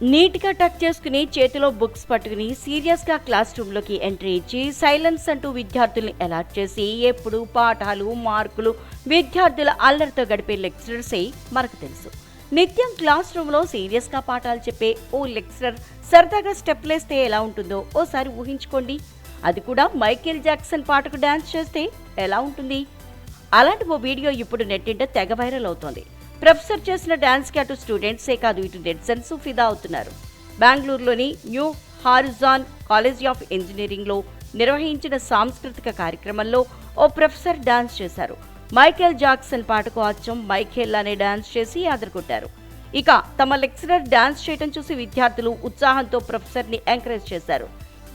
నీట్గా టక్ చేసుకుని చేతిలో బుక్స్ పట్టుకుని సీరియస్గా క్లాస్ రూమ్లోకి ఎంట్రీ ఇచ్చి సైలెన్స్ అంటూ విద్యార్థుల్ని అలర్ట్ చేసి ఎప్పుడు పాఠాలు మార్కులు విద్యార్థుల అల్లరితో గడిపే లెక్చరర్సే మనకు తెలుసు. నిత్యం క్లాస్ రూమ్లో సీరియస్గా పాఠాలు చెప్పే ఓ లెక్చరర్ సరదాగా స్టెప్లేస్తే ఎలా ఉంటుందో ఓసారి ఊహించుకోండి. అది కూడా మైకేల్ జాక్సన్ పాటకు డ్యాన్స్ చేస్తే ఎలా ఉంటుంది? అలాంటి ఓ వీడియో ఇప్పుడు నెట్టింట తెగ వైరల్ అవుతోంది. ప్రొఫెసర్ చేసిన డాన్స్కి అటు స్టూడెంట్సే కాదు ఇటు నెట్సన్స్ ఫిదా అవుతున్నారు. బెంగళూరులోని న్యూ హారిజాన్ కాలేజ్ ఆఫ్ ఇంజనీరింగ్లో నిర్వహించిన సాంస్కృతిక కార్యక్రమంలో ఓ ప్రొఫెసర్ డాన్స్ చేశారు. మైకేల్ జాక్సన్ పాటకు అచ్చం మైఖేల్ అనే డాన్స్ చేసి ఆదరగొట్టారు. ఇక తమ లెక్చరర్ డాన్స్ చేయటం చూసి విద్యార్థులు ఉత్సాహంతో ప్రొఫెసర్ని ఎంకరేజ్ చేశారు.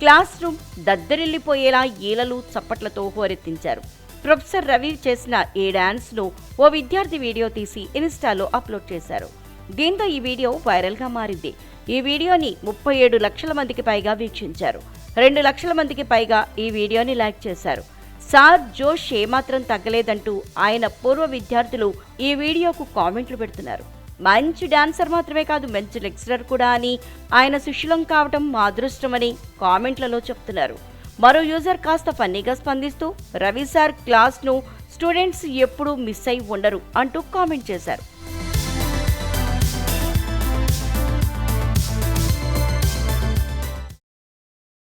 క్లాస్ రూమ్ దద్దరిల్లిపోయేలా ఈలలు చప్పట్లతో హోరెత్తించారు. ప్రొఫెసర్ రవి చేసిన ఈ డ్యాన్స్ను ఓ విద్యార్థి వీడియో తీసి ఇన్స్టాలో అప్లోడ్ చేశారు. దీంతో ఈ వీడియో వైరల్గా మారింది. ఈ వీడియోని ముప్పై ఏడు లక్షల మందికి పైగా వీక్షించారు. రెండు లక్షల మందికి పైగా ఈ వీడియోని లైక్ చేశారు. సార్ జోష్ ఏమాత్రం తగ్గలేదంటూ ఆయన పూర్వ విద్యార్థులు ఈ వీడియోకు కామెంట్లు పెడుతున్నారు. మంచి డాన్సర్ మాత్రమే కాదు మంచి లెక్చరర్ కూడా అని ఆయన సుశీలం కావటం మా అదృష్టమని కామెంట్లలో చెప్తున్నారు. మరో యూజర్ కాస్త ఫన్నీగా స్పందిస్తూ రవి సార్ క్లాస్ను స్టూడెంట్స్ ఎప్పుడూ మిస్ అయి ఉండరు అంటూ కామెంట్ చేశారు.